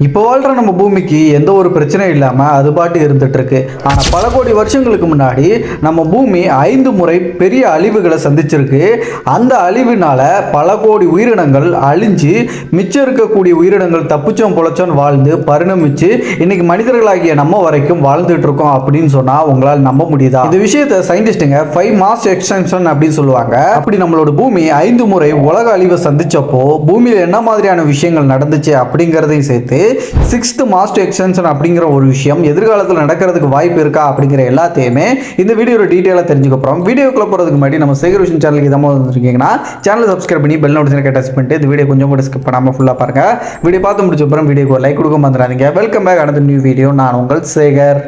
இப்போ வாழ்கிற நம்ம பூமிக்கு எந்த ஒரு பிரச்சனையும் இல்லாமல் அது பாட்டு இருந்துட்டு இருக்கு ஆனால் பல கோடி வருஷங்களுக்கு முன்னாடி நம்ம பூமி ஐந்து முறை பெரிய அழிவுகளை சந்திச்சிருக்கு. அந்த அழிவினால பல கோடி உயிரினங்கள் அழிஞ்சு மிச்சம் இருக்கக்கூடிய உயிரினங்கள் தப்பிச்சோம் பொழைச்சோம் வாழ்ந்து பரிணமிச்சு இன்னைக்கு மனிதர்களாகிய நம்ம வரைக்கும் வாழ்ந்துட்டு இருக்கோம் அப்படின்னு சொன்னால் உங்களால் நம்ப முடியுதா? இந்த விஷயத்தை சயின்டிஸ்ட்டுங்க ஃபைவ் மாஸ் எக்ஸ்டென்ஷன் அப்படின்னு சொல்லுவாங்க. அப்படி நம்மளோட பூமி ஐந்து முறை உலக அழிவை சந்திச்சப்போ பூமியில் என்ன மாதிரியான விஷயங்கள் நடந்துச்சு அப்படிங்கிறதையும் சேர்த்து சிக்ஸ்த் மாஸ்டர் எக்ஸ்டென்ஷன் அப்படிங்கிற ஒரு விஷயம் எதிர்காலத்தில் நடக்கிறதுக்கு வாய்ப்பு இருக்கா அப்படிங்கிற எல்லாத்தையுமே இந்த வீடியோட டீட்டெயிலாக தெரிஞ்சுக்க போகிறோம் வீடியோக்குள்ள போகிறதுக்கு முன்னாடி நம்ம சேகர் விஷயம் சேனலுக்கு இதாக வந்துருக்கீங்கன்னா சேனலை சப்ஸ்கிரைப் பண்ணி பெல் நோட்டிஃபிகேஷன் டச் பண்ணிட்டு இந்த வீடியோ கொஞ்சம் கூட ஸ்கிப் பண்ணாமல் ஃபுல்லாக பாருங்கள் வீடியோ பார்த்து முடிச்ச அப்புறம் வீடியோக்கு லைக் கொடுக்க மறந்துடாதீங்க. வெல்கம் பேக் அடுத்த நியூ வீடியோ நான் உங்கள் சேகர்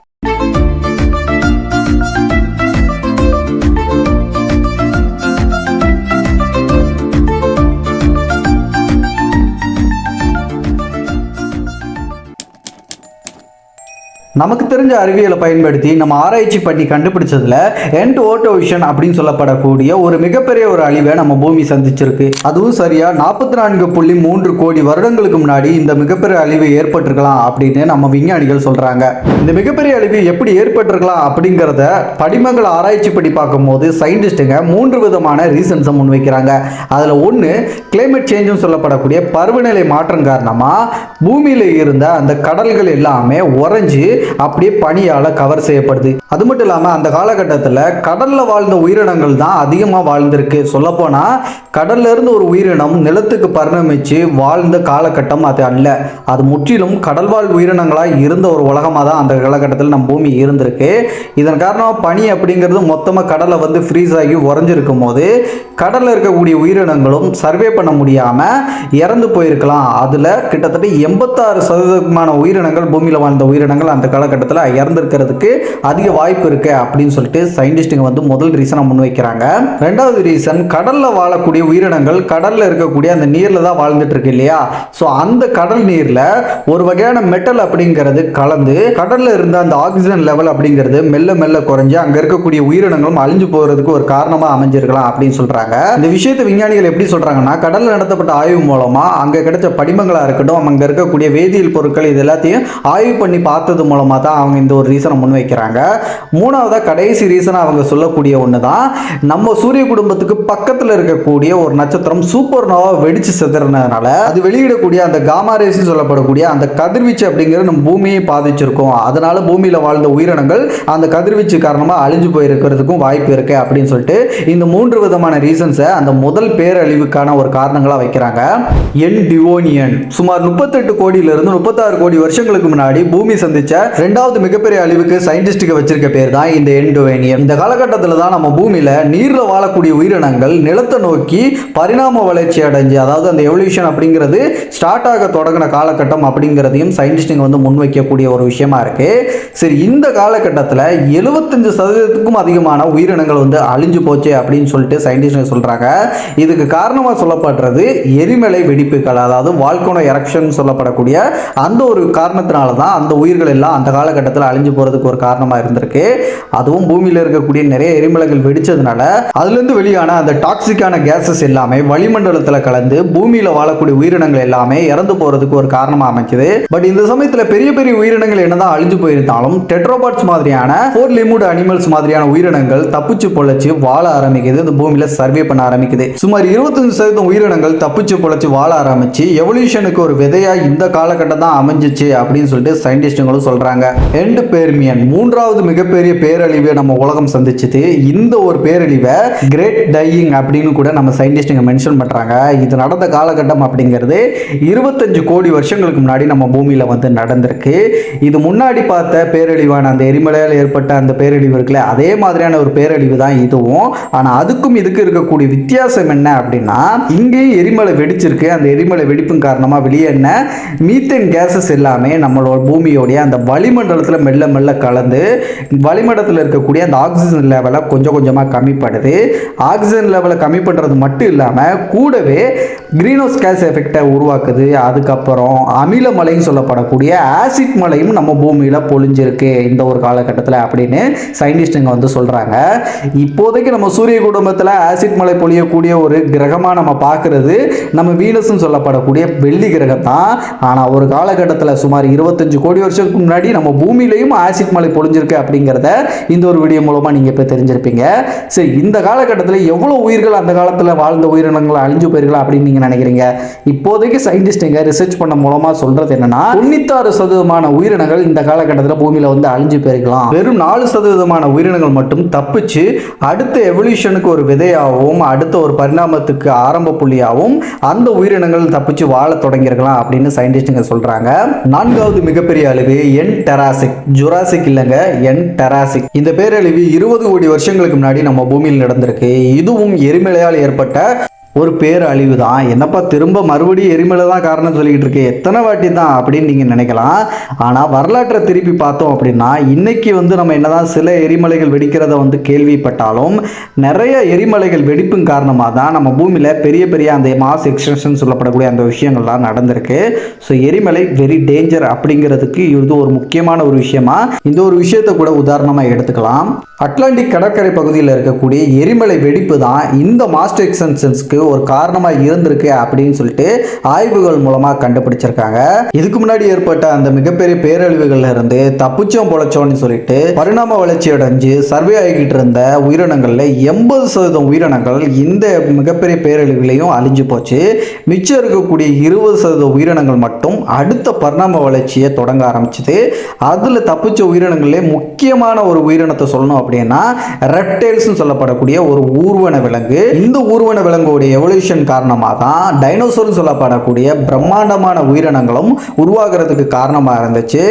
நமக்கு தெரிஞ்ச அறிவியலை பயன்படுத்தி நம்ம ஆராய்ச்சி பண்ணி கண்டுபிடிச்சதுல எண்ட் ஓட்டோ விஷன் அப்படின்னு சொல்லப்படக்கூடிய ஒரு மிகப்பெரிய ஒரு அழிவை நம்ம பூமி சந்திச்சிருக்கு. அதுவும் சரியா நாற்பத்தி நான்கு புள்ளி மூன்று கோடி வருடங்களுக்கு முன்னாடி இந்த மிகப்பெரிய அழிவு ஏற்பட்டிருக்கலாம் அப்படின்னு நம்ம விஞ்ஞானிகள் சொல்றாங்க. இந்த மிகப்பெரிய அழிவு எப்படி ஏற்பட்டிருக்கலாம் அப்படிங்கிறத படிமங்களை ஆராய்ச்சி பண்ணி பார்க்கும்போது சயின்டிஸ்ட்டுங்க மூன்று விதமான ரீசன்ஸை முன்வைக்கிறாங்க. அதில் ஒன்று கிளைமேட் சேஞ்சும் சொல்லப்படக்கூடிய பருவநிலை மாற்றம் காரணமாக பூமியில் இருந்த அந்த கடல்கள் எல்லாமே உறைஞ்சி அப்படியே பனியால் கவர் செய்யப்படுது. அது மட்டும் இல்லாமல் அந்த காலகட்டத்தில் கடலில் வாழ்ந்த உயிரினங்கள் தான் அதிகமாக வாழ்ந்திருக்கு. சொல்லப்போனால் கடல்ல இருந்து ஒரு உயிரினம் நிலத்துக்கு பரிணமிச்சு வாழ்ந்த காலகட்டம் அது அல்ல. அது முற்றிலும் கடல்வாழ் உயிரினங்களாக இருந்த ஒரு உலகமாக தான் அந்த காலகட்டத்தில் நம்ம பூமி இருந்திருக்கு. இதன் காரணமாக பனி அப்படிங்கிறது மொத்தமாக கடலை வந்து ஃப்ரீஸ் ஆகி உறைஞ்சிருக்கும் போது கடலில் இருக்கக்கூடிய உயிரினங்களும் சர்வே பண்ண முடியாமல் இறந்து போயிருக்கலாம். அதில் கிட்டத்தட்ட எண்பத்தாறு சதவீதமான உயிரினங்கள் பூமியில் வாழ்ந்த உயிரினங்கள் அந்த காலகட்டத்தில் இறந்துருக்கிறதுக்கு அதிக வாய்ப்பு இருக்கு அப்படின்னு சொல்லிட்டு சயின்டிஸ்ட்டுங்க வந்து முதல் ரீசனாக முன்வைக்கிறாங்க ரெண்டாவது ரீசன் கடலில் வாழக்கூடிய உயிரினங்கள் கடலில் இருக்கக்கூடிய அந்த நீரில் தான் வாழ்ந்துட்டு இருக்கு இல்லையா? ஸோ அந்த கடல் நீரில் ஒரு வகையான மெட்டல் அப்படிங்கிறது கலந்து கடலில் இருந்த அந்த ஆக்சிஜன் லெவல் அப்படிங்கிறது மெல்ல மெல்ல குறைஞ்சு அங்கே இருக்கக்கூடிய உயிரினங்களும் அழிஞ்சு போகிறதுக்கு ஒரு காரணமாக அமைஞ்சிருக்கலாம் அப்படின்னு சொல்கிறாங்க இந்த விஷயத்தை விஞ்ஞானிகள் எப்படி சொல்கிறாங்கன்னா கடலில் நடத்தப்பட்ட ஆய்வு மூலமாக அங்கே கிடைச்ச படிமங்களாக இருக்கட்டும் அங்கே இருக்கக்கூடிய வேதியியல் பொருட்கள் இது எல்லாத்தையும் ஆய்வு பண்ணி பார்த்தது மூலம் மூலமாக தான் அவங்க இந்த ஒரு ரீசனை முன்வைக்கிறாங்க. மூணாவதாக கடைசி ரீசனாக அவங்க சொல்லக்கூடிய ஒன்று தான் நம்ம சூரிய குடும்பத்துக்கு பக்கத்தில் இருக்கக்கூடிய ஒரு நட்சத்திரம் சூப்பர் நோவா வெடிச்சு செதுறதுனால அது வெளியிடக்கூடிய அந்த காமா சொல்லப்படக்கூடிய அந்த கதிர்வீச்சு அப்படிங்கிறது நம்ம பூமியை பாதிச்சிருக்கோம். அதனால பூமியில் வாழ்ந்த உயிரினங்கள் அந்த கதிர்வீச்சு காரணமாக அழிஞ்சு போயிருக்கிறதுக்கும் வாய்ப்பு இருக்கு அப்படின்னு சொல்லிட்டு இந்த மூன்று விதமான ரீசன்ஸை அந்த முதல் பேரழிவுக்கான ஒரு காரணங்களாக வைக்கிறாங்க. என் டிவோனியன் சுமார் முப்பத்தெட்டு கோடியிலிருந்து முப்பத்தாறு கோடி வருஷங்களுக்கு முன்னாடி பூமி சந்திச்ச ரெண்டாவது மிகப்பெரிய அழிவுக்கு சயின்டிஸ்டுக்கு வச்சிருக்க பேர் தான் இந்த எண்டோவேனியம் இந்த காலகட்டத்தில் தான் நம்ம பூமியில் நீரில் வாழக்கூடிய உயிரினங்கள் நிலத்தை நோக்கி பரிணாம வளர்ச்சி அடைஞ்சு அதாவது அந்த எவல்யூஷன் அப்படிங்கிறது ஸ்டார்ட் ஆக தொடங்கின காலகட்டம் அப்படிங்கிறதையும் சயின்டிஸ்டுங்க வந்து முன்வைக்கக்கூடிய ஒரு விஷயமா இருக்கு. சரி இந்த காலகட்டத்தில் எழுபத்தஞ்சு சதவீதத்துக்கும் அதிகமான உயிரினங்கள் வந்து அழிஞ்சு போச்சு அப்படின்னு சொல்லிட்டு சயின்டிஸ்டுங்க சொல்கிறாங்க இதுக்கு காரணமாக சொல்லப்படுறது எரிமலை வெடிப்புகள் அதாவது வால்கோன எரக்ஷன் சொல்லப்படக்கூடிய அந்த ஒரு காரணத்தினால தான் அந்த உயிர்கள் எல்லாம் அந்த காலகட்டத்தில் அழிஞ்சு போகிறதுக்கு ஒரு காரணமாக இருந்திருக்கு. அதுவும் பூமியில் இருக்கக்கூடிய நிறைய எரிமலைகள் வெடிச்சதுனால அதுலேருந்து வெளியான அந்த டாக்ஸிக்கான கேஸஸ் எல்லாமே வளிமண்டலத்தில் கலந்து பூமியில் வாழக்கூடிய உயிரினங்கள் எல்லாமே இறந்து போகிறதுக்கு ஒரு காரணமாக அமைக்குது. பட் இந்த சமயத்தில் பெரிய பெரிய உயிரினங்கள் என்னதான் அழிஞ்சு போயிருந்தாலும் டெட்ரோபாட்ஸ் மாதிரியான ஃபோர் லிமுட் அனிமல்ஸ் மாதிரியான உயிரினங்கள் தப்பிச்சு பொழைச்சு வாழ ஆரம்பிக்குது. இந்த பூமியில் சர்வே பண்ண ஆரம்பிக்குது. சுமார் இருபத்தஞ்சு சதவீதம் உயிரினங்கள் தப்பிச்சு பொழைச்சு வாழ ஆரம்பிச்சு எவல்யூஷனுக்கு ஒரு விதையா இந்த காலகட்டம் தான் அமைஞ்சிச்சு அப்படின்னு சொல்லிட்டு சயின்டிஸ்டுங்களும் சொல்றாங்க எண்டு பேர்மியன் மூன்றாவது மிகப்பெரிய பேரழிவை நம்ம உலகம் சந்திச்சது இந்த ஒரு பேரழிவை கிரேட் டையிங் அப்படின்னு கூட நம்ம சயின்டிஸ்டுங்க மென்ஷன் பண்ணுறாங்க இது நடந்த காலகட்டம் அப்படிங்கிறது இருபத்தஞ்சு கோடி வருஷங்களுக்கு முன்னாடி நம்ம பூமியில் வந்து நடந்திருக்கு. இது முன்னாடி பார்த்த பேரழிவான அந்த எரிமலையால் ஏற்பட்ட அந்த பேரழிவு இருக்குல்ல அதே மாதிரியான ஒரு பேரழிவு தான் இதுவும். ஆனால் அதுக்கும் இதுக்கு இருக்கக்கூடிய வித்தியாசம் என்ன அப்படின்னா இங்கேயும் எரிமலை வெடிச்சிருக்கு. அந்த எரிமலை வெடிப்பின் காரணமாக வெளியே என்ன? மீத்தேன் கேஸஸ் எல்லாமே நம்மளோட பூமியோடைய அந்த வளிமண்டலத்தில் மெல்ல மெல்ல கலந்து வளிமண்டலத்தில் இருக்கக்கூடிய அந்த ஆக்சிஜன் லெவலை கொஞ்சம் கொஞ்சமாக கம்மி பண்ணுது ஆக்சிஜன் லெவலை கம்மி பண்ணுறது மட்டும் இல்லாமல் கூடவே கிரீன்ஹவுஸ் கேஸ் எஃபெக்டை உருவாக்குது. அதுக்கப்புறம் அமில மலைன்னு சொல்லப்படக்கூடிய ஆசிட் மலையும் நம்ம பூமியில் பொழிஞ்சிருக்கு இந்த ஒரு காலகட்டத்தில் அப்படின்னு சயின்டிஸ்ட்டுங்க வந்து சொல்கிறாங்க இப்போதைக்கு நம்ம சூரிய குடும்பத்தில் ஆசிட் மலை பொழியக்கூடிய ஒரு கிரகமாக நம்ம பார்க்குறது நம்ம வீனஸ்ன்னு சொல்லப்படக்கூடிய வெள்ளி கிரகம் தான் ஆனால் ஒரு காலகட்டத்தில் சுமார் இருபத்தஞ்சு கோடி வருஷத்துக்கு முன்னாடி நம்ம பூமியிலையும் ஆசிட் மலை பொழிஞ்சிருக்கு அப்படிங்கிறத இந்த ஒரு வீடியோ மூலமாக நீங்கள் இப்போ தெரிஞ்சிருப்பீங்க. சரி இந்த காலகட்டத்தில் எவ்வளோ உயிர்கள் அந்த காலத்தில் வாழ்ந்த உயிரினங்கள் அழிஞ்சு போயிருக்கலாம் அப்படின்னு நீங்கள் நினைக்கிறீங்க? இப்போதைக்கு சயின்டிஸ்ட்டுங்க ரிசர்ச் பண்ண மூலமாக சொல்கிறது என்னன்னா தொண்ணூத்தாறு சதவீதமான உயிரினங்கள் இந்த காலகட்டத்தில் பூமியில் வந்து அழிஞ்சு போயிருக்கலாம். வெறும் நாலு சதவீதமான உயிரினங்கள் மட்டும் தப்பிச்சு அடுத்த எவல்யூஷனுக்கு ஒரு விதையாகவும் அடுத்த ஒரு பரிணாமத்துக்கு ஆரம்ப புள்ளியாகவும் அந்த உயிரினங்கள் தப்பிச்சு வாழ தொடங்கியிருக்கலாம் அப்படின்னு சயின்டிஸ்ட்டுங்க சொல்றாங்க. நான்காவது மிகப்பெரிய அழிவு என் டெராசிக் ஜுராசிக் இல்லைங்க என் டெராசிக் இந்த பேரழிவு இருபது கோடி வருஷங்களுக்கு முன்னாடி நம்ம பூமியில் நடந்திருக்கு. இதுவும் எரிமலையால் ஏற்பட்ட ஒரு பேரழிவு தான் என்னப்பா திரும்ப மறுபடியும் எரிமலை தான் காரணம் சொல்லிக்கிட்டு இருக்கு? எத்தனை வாட்டி தான் அப்படின்னு நீங்கள் நினைக்கலாம். ஆனால் வரலாற்றை திருப்பி பார்த்தோம் அப்படின்னா இன்னைக்கு வந்து நம்ம என்னதான் சில எரிமலைகள் வெடிக்கிறத வந்து கேள்விப்பட்டாலும் நிறைய எரிமலைகள் வெடிப்பும் காரணமாக தான் நம்ம பூமியில் பெரிய பெரிய அந்த மாஸ் எக்ஸ்டென்ஷன் சொல்லப்படக்கூடிய அந்த விஷயங்கள்லாம் நடந்திருக்கு. ஸோ எரிமலை வெரி டேஞ்சர் அப்படிங்கிறதுக்கு இது ஒரு முக்கியமான ஒரு விஷயமா? இந்த ஒரு விஷயத்தை கூட உதாரணமாக எடுத்துக்கலாம். அட்லாண்டிக் கடற்கரை பகுதியில் இருக்கக்கூடிய எரிமலை வெடிப்பு தான் இந்த மாஸ்டர் எக்ஸ்டென்ஷன்ஸ்க்கு ஒரு காரணமாக இருந்திருக்கு அப்படின்னு சொல்லிட்டு ஆய்வுகள் மூலமாக கண்டுபிடிச்சிருக்காங்க. இதுக்கு முன்னாடி ஏற்பட்ட அந்த மிகப்பெரிய பேரழிவுகள்ல இருந்து தப்பிச்சோம் பொழைச்சோம்னு சொல்லிட்டு பரிணாம வளர்ச்சி அடைஞ்சு சர்வே ஆகிக்கிட்டு இருந்த உயிரினங்கள்ல எண்பது சதவீதம் உயிரினங்கள் இந்த மிகப்பெரிய பேரழிவுகளையும் அழிஞ்சு போச்சு. மிச்சம் இருக்கக்கூடிய இருபது சதவீத உயிரினங்கள் மட்டும் அடுத்த பரிணாம வளர்ச்சியை தொடங்க ஆரம்பிச்சுது. அதில் தப்பிச்ச உயிரினங்களே முக்கியமான ஒரு உயிரினத்தை சொல்லணும் அப்படின்னா ரெப்டைல்ஸ்னு சொல்லப்படக்கூடிய ஒரு ஊர்வன விலங்கு. இந்த ஊர்வன விலங்குடைய எவல்யூஷன் காரணமாக தான் டைனோசர்னு சொல்லப்படக்கூடிய பிரம்மாண்டமான உயிரினங்களும் உருவாகிறதுக்கு காரணமாக இருந்துச்சு.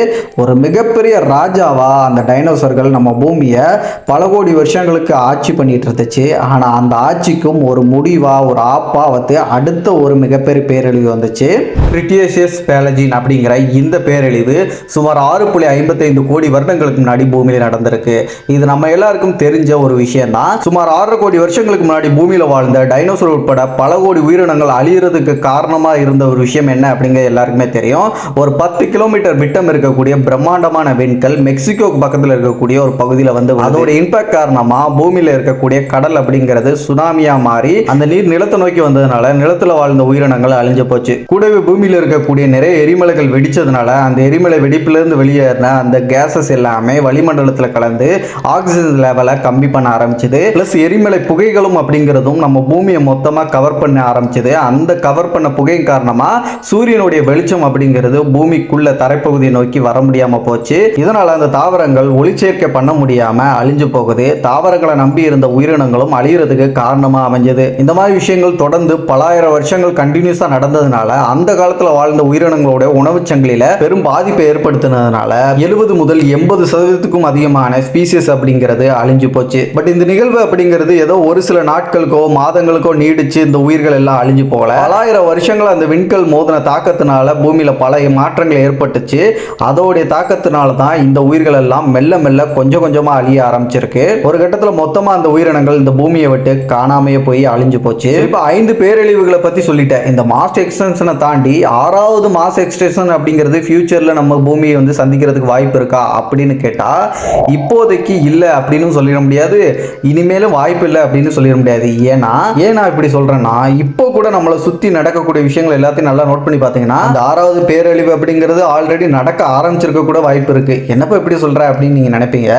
ஒரு மிகப்பெரிய ராஜாவாக அந்த டைனோசர்கள் நம்ம பூமியை பல கோடி வருஷங்களுக்கு ஆட்சி பண்ணிட்டு இருந்துச்சு. ஆனால் அந்த ஆட்சிக்கும் ஒரு முடிவாக ஒரு ஆப்பா வந்து அடுத்த ஒரு மிகப்பெரிய பேரழிவு வந்துச்சு. கிரிட்டியசியஸ் பேலஜின் அப்படிங்கிற இந்த பேரழிவு சுமார் ஆறு புள்ளி ஐம்பத்தைந்து கோடி வருடங்களுக்கு முன்னாடி பூமியில் நடந்திருக்கு. இது நம்ம எல்லாருக்கும் தெரிஞ்ச ஒரு விஷயம் தான் சுமார் ஆறரை கோடி வருஷங்களுக்கு முன்னாடி பூமியில் வாழ்ந்த டைனோசர் உட்பட பல கோடி உயிரினங்கள் அழியிறதுக்கு காரணமாக இருந்த ஒரு விஷயம் என்ன அப்படிங்கிறது எல்லாருக்குமே தெரியும். ஒரு பத்து கிலோமீட்டர் விட்டம் இருக்கக்கூடிய பிரம்மாண்டமான விண்கல் மெக்சிகோக்கு பக்கத்தில் இருக்கக்கூடிய ஒரு பகுதியில் வந்து அதோட இம்பாக்ட் காரணமாக பூமியில் இருக்கக்கூடிய கடல் அப்படிங்கிறது சுனாமியா மாறி அந்த நீர் நிலத்தை நோக்கி வந்ததுனால நிலத்தில் வாழ்ந்த உயிரினங்கள் அழிஞ்சு போச்சு. கூடவே பூமியில் இருக்கக்கூடிய நிறைய எரிமலைகள் வெடிச்சதுனால அந்த எரிமலை வெடிப்பிலிருந்து வெளியேறின அந்த கேசஸ் எல்லாமே வளிமண்டலத்தில் கலந்து ஆக்சிஜன் லெவலை கம்மி பண்ண ஆரம்பிச்சது. ப்ளஸ் எரிமலை புகைகளும் அப்படிங்கிறதும் நம்ம பூமியை மொத்தமாக கவர் பண்ண ஆரம்பிச்சது. அந்த கவர் பண்ண புகையின் காரணமாக சூரியனுடைய வெளிச்சம் அப்படிங்கிறது பூமிக்குள்ள தரைப்பகுதியை நோக்கி வர முடியாமல் போச்சு. இதனால் அந்த தாவரங்கள் ஒளிச்சேர்க்கை பண்ண முடியாமல் அழிஞ்சு போகுது. தாவரங்களை நம்பி இருந்த உயிரினங்களும் அழிகிறதுக்கு காரணமாக அமைஞ்சது. இந்த மாதிரி விஷயங்கள் தொடர்ந்து பலாயிரம் வருஷங்கள் கண்டினியூஸாக நடந்ததுனால அந்த காலத்தில் வாழ்ந்த உயிரினங்களோட உணவுச் சங்கிலியில் பெரும் பாதிப்பை ஏற்படுத்தினதுனால எழுபது முதல் எண்பது சதவீதத்துக்கும் அதிகமான ஸ்பீசிஸ் அப்படிங்கிறது அழிஞ்சு போச்சு. பட் இந்த நிகழ்வு அப்படிங்கிறது ஏதோ ஒரு சில நாட்களுக்கோ மாதங்களுக்கோ நீடிச்சு இந்த உயிர்கள் எல்லாம் அழிஞ்சு போகல. பலாயிரம் வருஷங்கள் அந்த விண்கல் மோதின தாக்கத்தினால பூமியில பல மாற்றங்கள் ஏற்பட்டுச்சு. அதோடைய தாக்கத்தினால தான் இந்த உயிர்கள் எல்லாம் மெல்ல மெல்ல கொஞ்சம் கொஞ்சமா அழிய ஆரம்பிச்சிருக்கு. ஒரு கட்டத்துல மொத்தமா அந்த உயிரினங்கள் இந்த பூமியை விட்டு காணாமையே போய் அழிஞ்சு போச்சு. இப்போ ஐந்து பேரழிவுகளை பத்தி சொல்லிட்டேன். இந்த மாஸ் எக்ஸ்டென்ஷனை தாண்டி ஆறாவது மாஸ் எக்ஸ்டென்ஷன் அப்படிங்கிறது ஃபியூச்சர்ல நம்ம பூமியை வந்து சந்திக்கிறதுக்கு வாய்ப்பு இருக்கா அப்படின்னு கேட்டா இப்போதைக்கு இல்லை அப்படின்னு சொல்லிட முடியாது. இனிமேலும் வாய்ப்பு இல்லை அப்படின்னு சொல்லிட முடியாது. ஏன்னா ஏன் நான் இப்படி சொல்கிறேன்னா இப்போ கூட நம்மளை சுத்தி நடக்கக்கூடிய விஷயங்கள் எல்லாத்தையும் நல்லா நோட் பண்ணி பார்த்தீங்கன்னா அந்த ஆறாவது பேரழிவு அப்படிங்கிறது ஆல்ரெடி நடக்க ஆரம்பிச்சிருக்க கூட வாய்ப்பு இருக்கு. என்னப்போ எப்படி சொல்கிற அப்படின்னு நீங்க நினைப்பீங்க?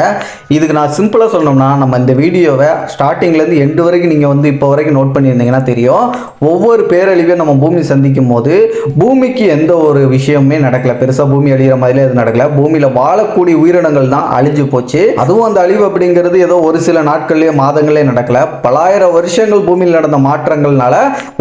இதுக்கு நான் சிம்பிளா சொல்லணும்னா நம்ம இந்த வீடியோவை ஸ்டார்டிங்ல இருந்து எண்டு வரைக்கும் நீங்க வந்து இப்போ வரைக்கும் நோட் பண்ணியிருந்தீங்கன்னா தெரியும். ஒவ்வொரு பேரழிவையும் நம்ம பூமி சந்திக்கும் போது பூமிக்கு எந்த ஒரு விஷயமுமே நடக்கல. பெருசா பூமி அழிகிற மாதிரிலே எதுவும் நடக்கல. பூமியில வாழக்கூடிய உயிரினங்கள் தான் அழிஞ்சு போச்சு. அதுவும் அந்த அழிவு அப்படிங்கிறது ஏதோ ஒரு சில நாட்கள்லயே மாதங்களே நடக்கல. பலாயிரம் வருஷங்கள் பூமியில் நடந்த மாற்றங்கள்னால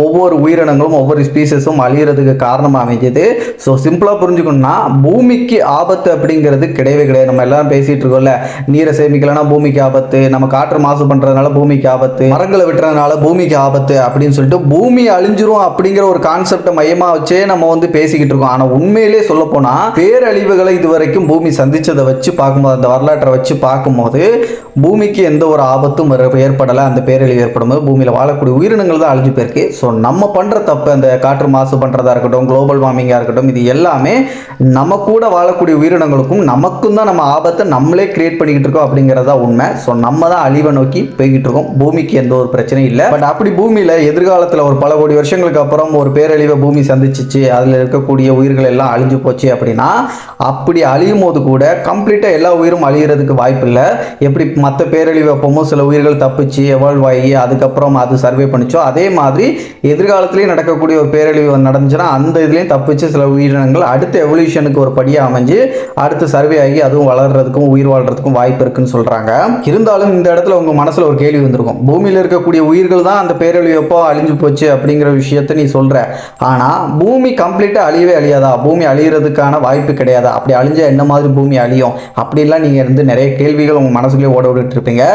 ஒவ்வொரு உயிரினங்களும் ஒவ்வொரு ஸ்பீசஸும் அழியறதுக்கு காரணமாக அமைஞ்சது. ஸோ சிம்பிளாக புரிஞ்சுக்கணும்னா பூமிக்கு ஆபத்து அப்படிங்கிறது கிடையவே கிடையாது. நம்ம எல்லாரும் பேசிட்டு இருக்கோம்ல நீரை சேமிக்கலனா பூமிக்கு ஆபத்து நம்ம காற்று மாசு பண்ணுறதுனால பூமிக்கு ஆபத்து மரங்களை வெட்டுறதுனால பூமிக்கு ஆபத்து அப்படின்னு சொல்லிட்டு பூமி அழிஞ்சிரும் அப்படிங்கிற ஒரு கான்செப்டை மையமாக வச்சே நம்ம வந்து பேசிக்கிட்டு இருக்கோம். ஆனால் உண்மையிலே சொல்ல போனால் பேரழிவுகளை இதுவரைக்கும் பூமி சந்திச்சதை வச்சு பார்க்கும்போது அந்த வரலாற்றை வச்சு பார்க்கும்போது பூமிக்கு எந்த ஒரு ஆபத்தும் ஏற்படலை. அந்த பேரழிவு ஏற்படும் போது பூமியில் வாழக்கூடிய உயிரினங்கள் தான் அழிஞ்சு போயிருக்கு. ஸோ நம்ம பண்ணுற தப்பு அந்த காற்று மாசு பண்ணுறதா இருக்கட்டும் குளோபல் வார்மிங்காக இருக்கட்டும் இது எல்லாமே நம்ம கூட வாழக்கூடிய உயிரினங்களுக்கும் நமக்கும் தான் நம்ம ஆபத்தை நம்மளே கிரியேட் பண்ணிக்கிட்டு இருக்கோம் அப்படிங்கிறதா உண்மை. ஸோ நம்ம தான் அழிவை நோக்கி போய்கிட்டு இருக்கோம். பூமிக்கு எந்த ஒரு பிரச்சனையும் இல்லை. பட் அப்படி பூமியில் எதிர்காலத்தில் ஒரு பல கோடி வருஷங்களுக்கு அப்புறம் ஒரு பேரழிவை பூமி சந்திச்சிச்சு. அதில் இருக்கக்கூடிய உயிர்கள் எல்லாம் அழிஞ்சு போச்சு அப்படின்னா அப்படி அழியும் போது கூட கம்ப்ளீட்டாக எல்லா உயிரும் அழியிறதுக்கு வாய்ப்பு இல்லை. எப்படி மற்ற பேரழிவு அப்போமோ சில உயிர்கள் தப்பிச்சு எவால்வ் ஆகி அதுக்கப்புறம் அது சர்வே பண்ணிச்சோ அதே மாதிரி எதிர்காலத்திலேயே நடக்கக்கூடிய ஒரு பேரழிவு நடந்துச்சுன்னா அந்த இதுலேயும் தப்பிச்சு சில உயிரினங்கள் அடுத்த எவல்யூஷனுக்கு ஒரு படியாக அமைஞ்சு அடுத்து சர்வே ஆகி அதுவும் வளர்றதுக்கும் உயிர் வாழ்றதுக்கும் வாய்ப்பு இருக்குன்னு சொல்கிறாங்க இருந்தாலும் இந்த இடத்துல உங்கள் மனசில் ஒரு கேள்வி வந்திருக்கும். பூமியில் இருக்கக்கூடிய உயிர்கள் தான் அந்த பேரழிவு எப்போ அழிஞ்சு போச்சு அப்படிங்கிற விஷயத்த நீ சொல்கிற ஆனால் பூமி கம்ப்ளீட்டாக அழியவே அழியாதா? பூமி அழியிறதுக்கான வாய்ப்பு கிடையாதா? அப்படி அழிஞ்சா என்ன மாதிரி பூமி அழியும்? அப்படிலாம் நீங்கள் இருந்து நிறைய கேள்விகள் உங்கள் மனசுக்குள்ளே ஓட விட்டுட்டு இருப்பீங்க.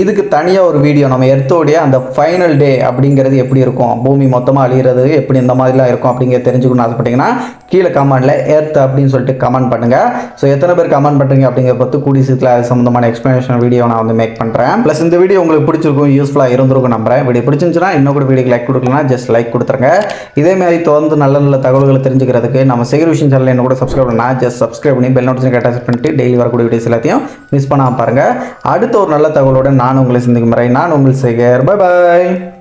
இதுக்கு தனியாக ஒரு வீடியோ நம்ம எர்த்தோடைய அந்த ஃபைனல் டே அப்படிங்கிறது எப்படி இருக்கும்? பூமி மொத்தமாக அழியிறது எப்படி இந்த மாதிரிலாம் இருக்கும் அப்படிங்கிறத தெரிஞ்சுக்கணும்னு ஆசைப்பட்டீங்கன்னா கீழே கமெண்ட்டில் எர்த் அப்படின்னு சொல்லிட்டு கமெண்ட் பண்ணுங்கள் ஸோ எத்தனை பேர் கமெண்ட் பண்ணுறீங்க அப்படிங்கிற பற்றி கூடிய சீக்கிரம் அது சம்மந்தமான எக்ஸ்ப்ளனேஷன் வீடியோ நான் வந்து மேக் பண்ணுறேன் ப்ளஸ் இந்த வீடியோ உங்களுக்கு பிடிச்சிருக்கும் யூஸ்ஃபுல்லாக இருந்திருக்கும் நம்புறேன். வீடியோ பிடிச்சிருந்துச்சுன்னா இன்னும் கூட வீடியோக்கு லைக் கொடுக்கலாம் ஜஸ்ட் லைக் கொடுத்துருங்க. இதே மாதிரி தொடர்ந்து நல்ல நல்ல தகவல்களை தெரிஞ்சுக்கிறதுக்கு நம்ம செகர் விஷயம் சேனல் என்ன கூட சப்ஸ்கிரைப் பண்ணா ஜஸ்ட் சப்ஸ்கிரைப் பண்ணி பெல் நோட்டிஃபிகேஷன் அட்டாச் பண்ணிட்டு டெய்லி வரக்கூடிய வீடியோஸ் எல்லாத்தையும் மிஸ் பண்ணாமல் பாருங்கள் அடுத்த ஒரு நல்ல தகவலோட நான் உங்களை சந்திக்கும் முறை நான் உங்கள் சேகர் பை பாய்